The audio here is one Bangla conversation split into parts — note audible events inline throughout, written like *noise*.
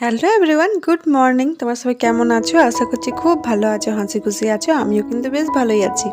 হ্যালো এভরিওয়ান গুড মর্নিং তোমার সবাই কেমন আছো? আশা করছি খুব ভালো আছো, হাসি খুশি আছো। আমিও কিন্তু বেশ ভালোই আছি।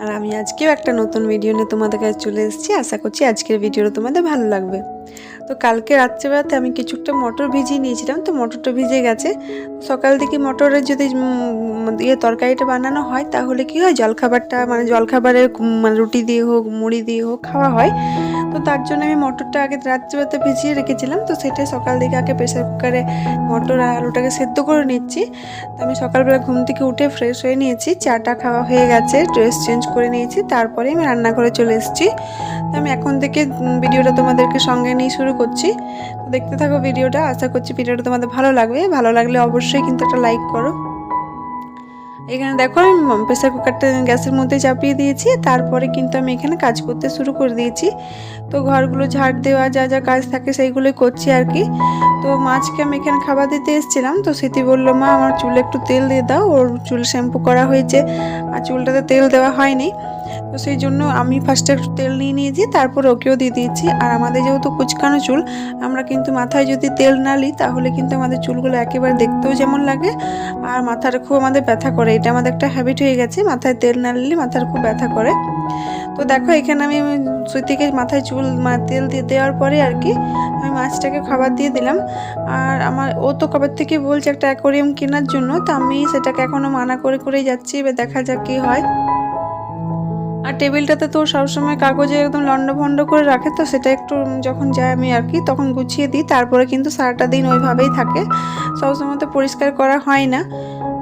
আর আমি আজকেও একটা নতুন ভিডিও নিয়ে তোমাদের কাছে চলে এসেছি। আশা করছি আজকের ভিডিওটা তোমাদের ভালো লাগবে। তো কালকে রাত্রেবেলাতে আমি কিছুটা মটর ভিজিয়ে নিয়েছিলাম, তো মটরটা ভিজে গেছে। সকাল দিকে মটরের যদি ইয়ে তরকারিটা বানানো হয়, তাহলে কি হয়, জলখাবারটা মানে জলখাবারের মানে রুটি দিয়ে হোক, মুড়ি দিয়ে হোক, খাওয়া হয়। তো তার জন্য আমি মটরটা আগে রাত্রিবেলাতে ভিজিয়ে রেখেছিলাম, তো সেটা সকাল দিকে আগে প্রেসার কুকারে মটর আলুটাকে সেদ্ধ করে নিচ্ছি। তো আমি সকালবেলা ঘুম থেকে উঠে ফ্রেশ হয়ে নিয়েছি, চাটা খাওয়া হয়ে গেছে, ড্রেস চেঞ্জ করে নিয়েছি তারপরে আমি রান্নাঘরে চলে এসেছি। তো আমি এখন থেকে ভিডিওটা তোমাদেরকে সঙ্গে নিয়ে শুরু করছি। তো দেখতে থাকো ভিডিওটা। আশা করছি ভিডিওটা তোমাদের ভালো লাগবে। ভালো লাগলে অবশ্যই কিন্তু একটা লাইক করো। এখানে দেখো, আমি প্রেসার কুকারটা গ্যাসের মধ্যে চাপিয়ে দিয়েছি। তারপরে কিন্তু আমি এখানে কাজ করতে শুরু করে দিয়েছি। তো ঘরগুলো ঝাড় দেওয়া, যা যা কাজ থাকে সেইগুলোই করছি আর কি। তো মাছকে আমি এখানে খাবার দিতে এসেছিলাম। তো স্মৃতি বলল, মা, আমার চুলে একটু তেল দিয়ে দাও। ওর চুল শ্যাম্পু করা হয়েছে। আর চুলটাতে তেল দেওয়া হয়নি। তো সেই জন্য আমি ফার্স্টে একটু তেল নিয়ে নিয়েছি, তারপর ওকেও দিয়ে দিয়েছি। আর আমাদের যেহেতু কুচকানো চুল, আমরা কিন্তু মাথায় যদি তেল না নিই তাহলে কিন্তু আমাদের চুলগুলো একেবারে দেখতেও যেমন লাগে। আর মাথার খুব আমাদের ব্যথা করে, এটা আমাদের একটা হ্যাবিট হয়ে গেছে, মাথায় তেল না নিলে মাথার খুব ব্যথা করে। তো দেখো, এখানে আমি সুতিকে মাথায় চুল তেল দিয়ে দেওয়ার পরে আর কি, আমি মাছটাকে খাবার দিয়ে দিলাম। আর আমার, ও তো কবে থেকে বলছে একটা অ্যাকোরিয়াম কেনার জন্য, তো আমি সেটাকে এখনও মানা করে, করেই যাচ্ছি, এবার দেখা যাক কী হয়। আর টেবিলটাতে তো সবসময় কাগজে একদম লন্ড ভন্ড করে রাখে, তো সেটা একটু যখন যায় আমি আর কি, তখন গুছিয়ে দিই। তারপরে কিন্তু সারাটা দিন ওইভাবেই থাকে। সবসময় তো পরিষ্কার করা হয় না।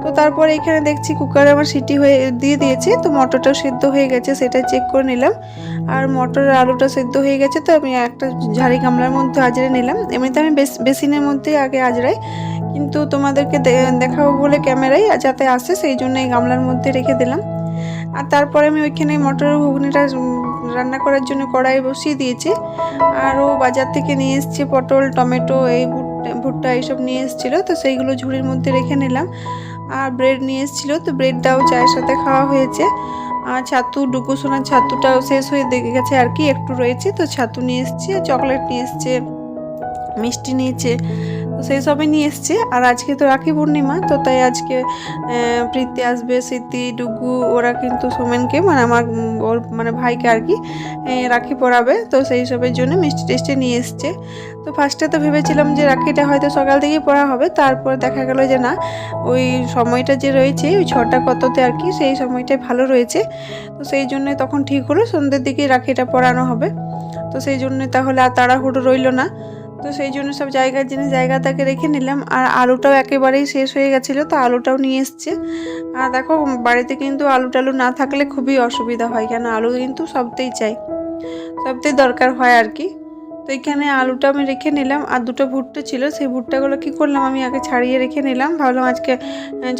তো তারপরে এখানে দেখছি কুকারে আমার সিটি হয়ে, দিয়ে দিয়েছে, তো মটরটাও সেদ্ধ হয়ে গেছে, সেটা চেক করে নিলাম। আর মটরের আলুটা সেদ্ধ হয়ে গেছে, তো আমি একটা ঝাড়ি গামলার মধ্যে আজরে নিলাম। এমনিতে আমি বেস বেসিনের মধ্যে আগে আজরাই কিন্তু তোমাদেরকে দেখাবো বলে ক্যামেরায় যাতে আসে, সেই জন্য এই গামলার মধ্যে রেখে দিলাম। আর তারপরে আমি ওইখানে মটরের ঘুগনিটা রান্না করার জন্য কড়াই বসিয়ে দিয়েছি। আর ও বাজার থেকে নিয়ে এসছে পটল, টমেটো, এই ভুট্টা এইসব নিয়ে এসেছিল। তো সেইগুলো ঝুড়ির মধ্যে রেখে নিলাম। আর ব্রেড নিয়ে এসেছিল। তো ব্রেডটাও চায়ের সাথে খাওয়া হয়েছে। আর ছাতু, ডুকু সোনার ছাতুটাও শেষ হয়ে দেখে গেছে আর কি, একটু রয়েছে। তো ছাতু নিয়ে এসছে, চকলেট নিয়ে এসছে, মিষ্টি নিয়েছে সেই সবই নিয়ে এসছে। আর আজকে তো রাখি পূর্ণিমা, তো তাই আজকে প্রীতি আসবে, স্মৃতি, ডুগু, ওরা কিন্তু সোমেনকে মানে আমার ওর মানে ভাইকে আর কি রাখি পরাবে। তো সেই সবের জন্য মিষ্টি টেস্টি নিয়ে এসছে। তো ফার্স্টে তো ভেবেছিলাম যে রাখিটা হয়তো সকাল থেকেই পড়া হবে, তারপর দেখা গেল যে না, ওই সময়টা যে রয়েছে, ওই ছটা কততে আর কি, সেই সময়টাই ভালো রয়েছে। তো সেই জন্য তখন ঠিক হলো, সন্ধ্যের দিকে রাখিটা পরানো হবে। তো সেই জন্য তাহলে আর তাড়াহুড়ো রইল না। তো সেই জন্য সব জায়গার জিনিস জায়গাটাকে রেখে নিলাম। আর আলুটাও একেবারেই শেষ হয়ে গেছিল, তো আলুটাও নিয়ে এসছে। আর দেখো, বাড়িতে কিন্তু আলু টালু না থাকলে খুবই অসুবিধা হয়, কেন আলু কিন্তু সবতেই চাই, সবতেই দরকার হয় আর কি। তো এখানে আলুটা আমি রেখে নিলাম, আর দুটো ভুট্টা ছিল। সেই ভুট্টাগুলো কি করলাম, আমি আগে ছাড়িয়ে রেখে নিলাম। ভাবলাম আজকে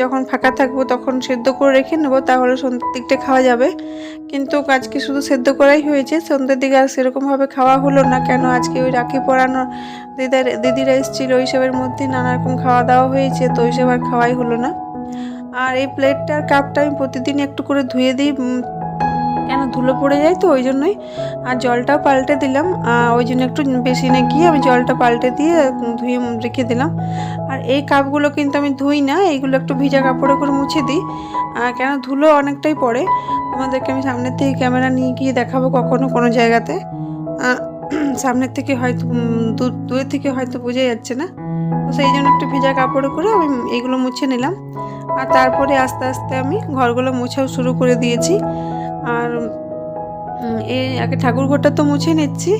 যখন ফাঁকা থাকব তখন সেদ্ধ করে রেখে নেব, তাহলে সন্ধ্যের দিকটা খাওয়া যাবে। কিন্তু আজকে শুধু সেদ্ধ করাই হয়েছে, সন্ধ্যের দিকে আর সেরকমভাবে খাওয়া হলো না, কেন আজকে ওই রাখি পরানো দিদার, দিদিরা এসেছিল ওইসবের মধ্যে, নানা রকম খাওয়া দাওয়া হয়েছে, তো ওইসব আর খাওয়াই হলো না। আর এই প্লেটটার কাপটা আমি প্রতিদিন একটু করে ধুয়ে দিই কেন ধুলো পড়ে যায় তো, ওই জন্যই। আর জলটাও পাল্টে দিলাম। ওই জন্য একটু বেসিনে গিয়ে আমি জলটা পাল্টে দিয়ে ধুয়ে রেখে দিলাম। আর এই কাপগুলো কিন্তু আমি ধুই না, এইগুলো একটু ভিজা কাপড়ে করে মুছে দিই। কেন ধুলো অনেকটাই পড়ে। তোমাদেরকে আমি সামনের থেকে ক্যামেরা নিয়ে গিয়ে দেখাবো কখনো কোনো জায়গাতে। সামনের থেকে হয়তো দূর, দূরের থেকে হয়তো বোঝা যাচ্ছে না। তো সেই জন্য একটু ভেজা কাপড়ে করে আমি এইগুলো মুছে নিলাম। আর তারপরে আস্তে আস্তে আমি ঘরগুলো মোছাও শুরু করে দিয়েছি। আর এই আগে ঠাকুর ঘরটা তো মুছে নিচ্ছি।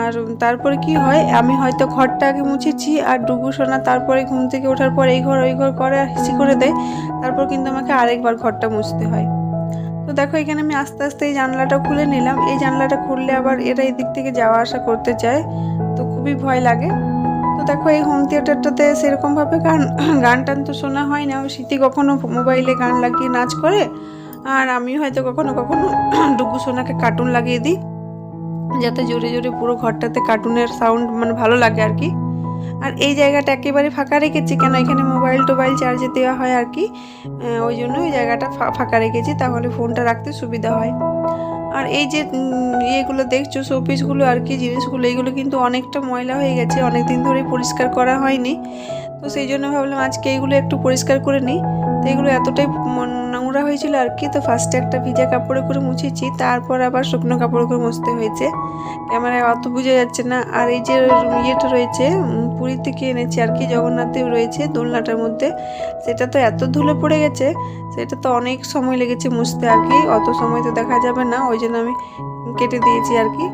আর তারপরে কি হয়, আমি হয়তো ঘরটা আগে মুছেছি, আর ডুবু সোনা তারপরে ঘুম থেকে ওঠার পর এই ঘর ওই ঘর করে আর হিসি করে দেয়। তারপর কিন্তু আমাকে আরেকবার ঘরটা মুছতে হয়। তো দেখো, এখানে আমি আস্তে আস্তে এই জানলাটা খুলে নিলাম। এই জানলাটা খুললে আবার এরা এদিক থেকে যাওয়া আসা করতে চায়, তো খুবই ভয় লাগে। তো দেখো, এই হোম থিয়েটারটাতে সেরকমভাবে গান *clears throat* গান টান তো শোনা হয় না স্মৃতি কখনো মোবাইলে গান লাগিয়ে নাচ করে আর আমি হয়তো কখনো কখনো *clears throat* ডুগু সোনাকে কার্টুন লাগিয়ে দিই, যাতে জোরে জোরে পুরো ঘরটাতে কার্টুনের সাউন্ড মানে ভালো লাগে আর কি। আর এই জায়গাটা একেবারে ফাঁকা রেখেছি, কেন এখানে মোবাইল টোবাইল চার্জে দেওয়া হয় আর কি। ওই জন্য ওই জায়গাটা ফাঁকা রেখেছি, তাহলে ফোনটা রাখতে সুবিধা হয়। আর এই যে ইয়েগুলো দেখছ শোপিসগুলো আর কি, জিনিসগুলো এইগুলো কিন্তু অনেকটা ময়লা হয়ে গেছে অনেক দিন ধরে পরিষ্কার করা হয়নি। তো সেই জন্য ভাবলাম আজকে এইগুলো একটু পরিষ্কার করে নিই। তো এগুলো এতটাই নোংরা হয়েছিল আর কি। তো ফার্স্টে একটা ভিজা কাপড়ে করে মুছেছি, তারপর আবার শুকনো কাপড়ে করে মুছতে হয়েছে। ক্যামেরায় অত বোঝা যাচ্ছে না। আর এই যে ইয়েটা রয়েছে পুরী থেকে এনেছি আর কি, জগন্নাথ দেব রয়েছে দোলনাটার মধ্যে। সেটা তো এত ধুলো পড়ে গেছে, সেটা তো অনেক সময় লেগেছে মুছতে আর কি, অত সময় তো দেখা যাবে না। ওই জন্য আমি কেটে দিয়েছি আর কি।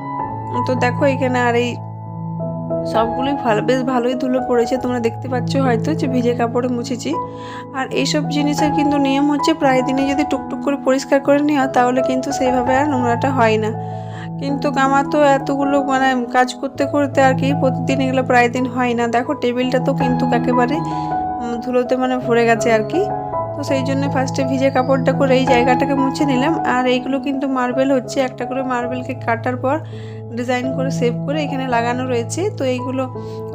তো দেখো এখানে আর এই সবগুলোই ভালো, বেশ ভালোই ধুলো পড়েছে, তোমরা দেখতে পাচ্ছ হয়তো যে ভিজে কাপড়ে মুছেছি। আর এইসব জিনিসের কিন্তু নিয়ম হচ্ছে প্রায় দিনে যদি টুকটুক করে পরিষ্কার করে নেওয়া তাহলে কিন্তু সেইভাবে আর নোংরাটা হয় না। কিন্তু আমার তো এতগুলো মানে কাজ করতে করতে আর কি প্রতিদিন এগুলো প্রায় দিন হয় না। দেখো টেবিলটা তো কিন্তু একেবারে ধুলোতে মানে ভরে গেছে আর কি। তো সেই জন্য ফার্স্টে ভিজে কাপড়টা করে এই জায়গাটাকে মুছে নিলাম। আর এইগুলো কিন্তু মার্বেল হচ্ছে, একটা করে মার্বেলকে কাটার পর ডিজাইন করে সেভ করে এখানে লাগানো রয়েছে। তো এইগুলো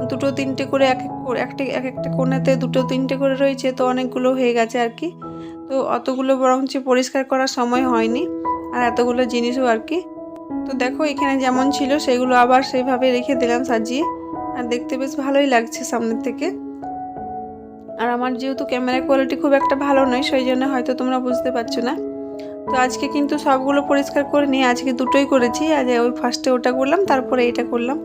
দুটো তিনটে করে এক এক একটা এক একটা কোণাতে দুটো তিনটে করে রয়েছে। তো অনেকগুলো হয়ে গেছে আর কি। তো অতগুলো বরঞ্চ পরিষ্কার করার সময় হয়নি। আর এতগুলো জিনিসও আর কি। তো দেখো এখানে যেমন ছিল সেগুলো আবার সেইভাবে রেখে দিলাম সাজিয়ে। আর দেখতে বেশ ভালোই লাগছে সামনের থেকে। আর আমার যেহেতু ক্যামেরা কোয়ালিটি খুব একটা ভালো নয়, সেই জন্য হয়তো তোমরা বুঝতে পারছ না। তো আজকে কিন্তু সবগুলো পরিষ্কার করে নিয়ে আজকে দুটোই করেছি। আজ ওই ফার্স্টে ওটা করলাম, তারপরে এটা করলাম।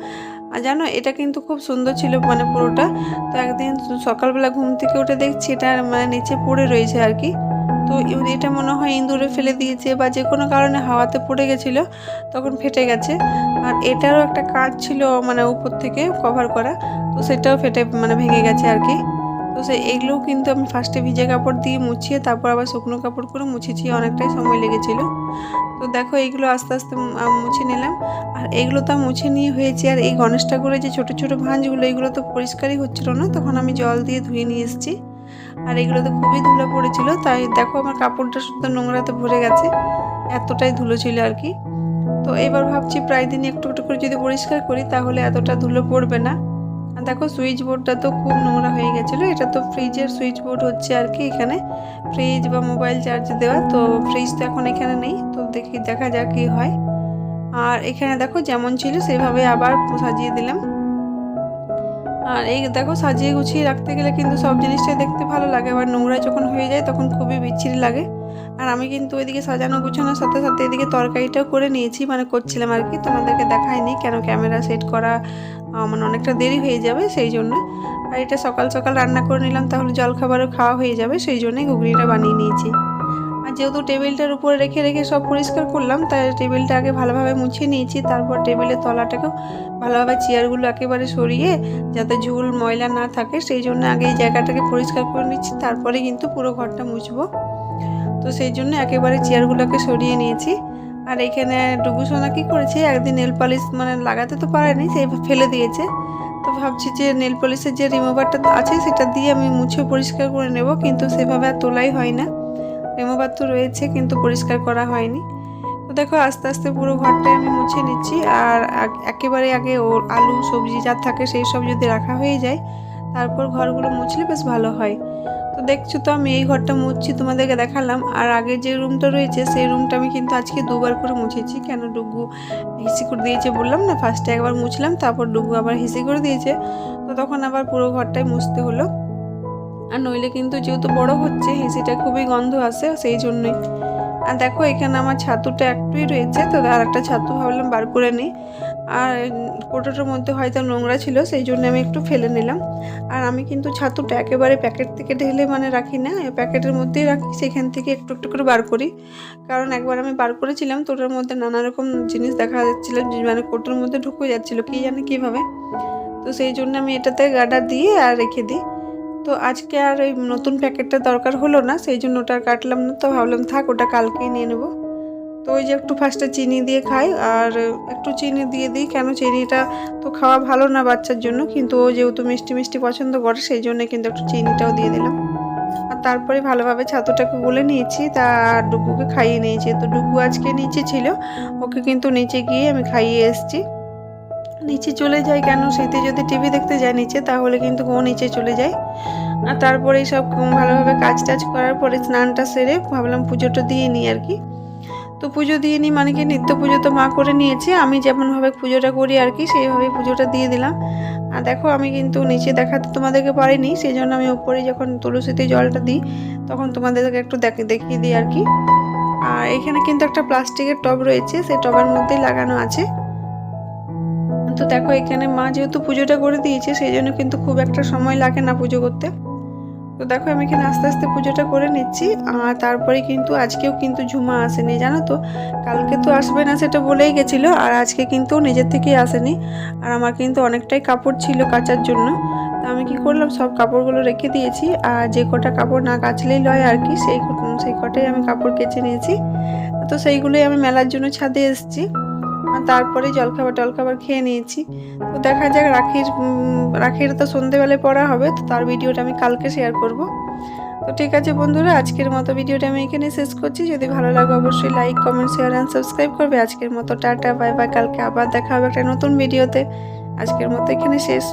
আর জানো, এটা কিন্তু খুব সুন্দর ছিল মানে পুরোটা। তো একদিন সকালবেলা ঘুম থেকে উঠে দেখছি এটা মানে নিচে পড়ে রয়েছে আর কি। তো এটা মনে হয় ইঁদুরে ফেলে দিয়েছে বা যে কোনো কারণে হাওয়াতে পড়ে গেছিল, তখন ফেটে গেছে। আর এটারও একটা কাজ ছিল মানে উপর থেকে কভার করা, তো সেটাও ফেটে মানে ভেঙে গেছে আর কি। তো সে এগুলোও কিন্তু আমি ফার্স্টে ভিজে কাপড় দিয়ে মুছিয়ে তারপর আবার শুকনো কাপড় করে মুছেছি, অনেকটাই সময় লেগেছিল। তো দেখো এইগুলো আস্তে আস্তে মুছে নিলাম। আর এগুলো তো মুছে নিয়ে হয়েছে, আর এই গণেশ ঠাকুরের যে ছোটো ছোটো ভাঁজগুলো, এগুলো তো পরিষ্কারই হচ্ছিল না, তখন আমি জল দিয়ে ধুয়ে নিয়ে এসেছি। আর এগুলো তো খুবই ধুলো পড়েছিল, তাই দেখো আমার কাপড়টা শুদ্ধ নোংরাতে ভরে গেছে, এতটাই ধুলো ছিল আর কি। তো এবার ভাবছি প্রায় দিনই একটু একটু করে যদি পরিষ্কার করি, তাহলে এতটা ধুলো পড়বে না। দেখো সুইচ বোর্ডটা তো খুব নোংরা হয়ে গেছিল। এটা তো ফ্রিজের সুইচ বোর্ড হচ্ছে আর কি এখানে। ফ্রিজ বা মোবাইল চার্জ দেওয়া, তো ফ্রিজ তো এখন এখানে নেই। তো দেখি, দেখা যাক কী হয়। আর এখানে দেখো যেমন ছিল, সেভাবে আবার সাজিয়ে দিলাম। আর এই দেখো সাজিয়ে গুছিয়ে রাখতে গেলে কিন্তু সব জিনিসটাই দেখতে ভালো লাগে। আবার নোংরা যখন হয়ে যায় তখন খুবই বিচ্ছিরি লাগে। আর আমি কিন্তু ওইদিকে সাজানো গুছানোর সাথে সাথে এদিকে তরকারিটাও করে নিয়েছি মানে করছিলাম আর কি। তোমাদেরকে দেখাইনি কেন ক্যামেরা সেট করা মানে অনেকটা দেরি হয়ে যাবে সেই জন্য। আর এটা সকাল সকাল রান্না করে নিলাম, তাহলে জলখাবারও খাওয়া হয়ে যাবে, সেই জন্যই ঘুগনিটা বানিয়ে নিয়েছি। যেহেতু টেবিলটার উপরে রেখে রেখে সব পরিষ্কার করলাম, তাই টেবিলটা আগে ভালোভাবে মুছে নিয়েছি। তারপর টেবিলের তলাটাকেও ভালোভাবে চেয়ারগুলো একেবারে সরিয়ে, যাতে ঝুল, ময়লা না থাকে, সেই জন্য আগে এই জায়গাটাকে পরিষ্কার করে নিচ্ছি। তারপরে কিন্তু পুরো ঘরটা মুছবো। তো সেই জন্য একেবারে চেয়ারগুলোকে সরিয়ে নিয়েছি। আর এখানে ডুবু সোনা কী করেছে? একদিন নেল পালিশ মানে লাগাতে তো পারেনি সেই ফেলে দিয়েছে। তো ভাবছি যে নেল পলিশের যে রিমুভারটা আছে, সেটা দিয়ে আমি মুছে পরিষ্কার করে নেব, কিন্তু সেভাবে আর তোলাই হয় না। রিমুভার তো রয়েছে, কিন্তু পরিষ্কার করা হয়নি। তো দেখো, আস্তে আস্তে পুরো ঘরটাই আমি মুছে নিচ্ছি। আর একেবারে আগে ওর আলু, সবজি যা থাকে সেই সব যদি রাখা হয়ে যায়, তারপর ঘরগুলো মুছলে বেশ ভালো হয়। তো দেখছ তো, আমি এই ঘরটা মুছছি, তোমাদেরকে দেখালাম। আর আগে যে রুমটা রয়েছে, সেই রুমটা আমি কিন্তু আজকে দুবার করে মুছেছি। কেন ডুগু হিসি করে দিয়েছে বললাম না ফার্স্টে একবার মুছলাম, তারপর ডুগু আবার হিসি করে দিয়েছে। তো তখন আবার পুরো ঘরটাই মুছতে হলো। আর নইলে কিন্তু যেহেতু বড় হচ্ছে, হিসিটা খুবই গন্ধ আসে, সেই জন্যই। আর দেখো, এখানে আমার ছাতুটা একটুই রয়েছে, তো আর একটা ছাতু ভাবলাম বার করে নিই আর কোটোটার মধ্যে হয়তো নোংরা ছিল, সেই জন্য আমি একটু ফেলে নিলাম। আর আমি কিন্তু ছাতুটা একেবারে প্যাকেট থেকে ঢেলে মানে রাখি না প্যাকেটের মধ্যেই রাখি, সেখান থেকে একটু একটু করে বার করি। কারণ একবার আমি বার করেছিলাম, তো ওটার মধ্যে নানা রকম জিনিস দেখা যাচ্ছিল মানে কোটোর মধ্যে ঢুকে যাচ্ছিল, কী জানে কীভাবে। তো সেই জন্য আমি এটাতে গাডার দিয়ে আর রেখে দিই। তো আজকে আর ওই নতুন প্যাকেটটা দরকার হলো না, সেই জন্য ওটা কাটলাম না, তো ভাবলাম থাক, ওটা কালকেই নিয়ে নেব। তো ওই যে একটু ফার্স্টে চিনি দিয়ে খাই, আর একটু চিনি দিয়ে দিই, কেন চিনিটা তো খাওয়া ভালো না বাচ্চার জন্য, কিন্তু ও যেহেতু মিষ্টি মিষ্টি পছন্দ করে, সেই জন্য কিন্তু একটু চিনিটাও দিয়ে দিলাম। আর তারপরে ভালোভাবে ছাতুটাকে গুলে নিয়েছি, তা ডুগুকে খাইয়ে নিয়েছি, তো ডুগু আজকে নিচে ছিল, ওকে কিন্তু নিচে গিয়ে আমি খাইয়ে এসেছি। নিচে চলে যায় কেন? শীতে যদি টিভি দেখতে যায় নিচে, তাহলে কিন্তু ও নিচে চলে যায়। আর তারপরে সব ভালোভাবে কাজ টাজ করার পরে স্নানটা সেরে ভাবলাম পুজোটা দিয়ে নিই আর কি। তো পুজো দিয়ে নিই মানে কি, নিত্য পুজো তো মা করে নিয়েছে, আমি যেমনভাবে পুজোটা করি আর কি, সেইভাবেই পুজোটা দিয়ে দিলাম। আর দেখো আমি কিন্তু নিচে দেখাতে তোমাদেরকে পারিনি সেই জন্য আমি উপরে যখন তুলসীতে জলটা দিই, তখন তোমাদেরকে একটু দেখে, দেখিয়ে দিই আর কি। আর এখানে কিন্তু একটা প্লাস্টিকের টব রয়েছে সেই টবের মধ্যেই লাগানো আছে। তো দেখো, এখানে মা যেহেতু পুজোটা করে দিয়েছে, সেই জন্য কিন্তু খুব একটা সময় লাগে না পুজো করতে। তো দেখো, আমি এখানে আস্তে আস্তে পুজোটা করে নিচ্ছি। আর তারপরে কিন্তু আজকেও কিন্তু ঝুমা আসেনি, জানো তো? কালকে তো আসবে না সেটা বলেই গেছিল, আর আজকে কিন্তু নিজের থেকেই আসেনি। আর আমার কিন্তু অনেকটাই কাপড় ছিল কাচার জন্য। তো আমি কি করলাম, সব কাপড়গুলো রেখে দিয়েছি। আর যে কটা কাপড় না কাচলেই লয় আর কি, সেই সেই কটাই আমি কাপড় কেচে নিয়েছি। তো সেইগুলোই আমি মেলার জন্য ছাদে এসেছি। তারপরে জলখাবার টলখাবার খেয়ে নিয়েছি। তো দেখা যাক, রাখির রাখির তো সন্ধেবেলায় পড়া হবে, তো তার ভিডিওটা আমি কালকে শেয়ার করব। তো ঠিক আছে বন্ধুরা, আজকের মতো ভিডিওটা আমি এখানে শেষ করছি। যদি ভালো লাগে অবশ্যই like comment share and subscribe করবে। আজকের মতো টাটা বাই বাই কালকে আবার দেখা হবে একটা নতুন ভিডিওতে। আজকের মতো এখানে শেষ।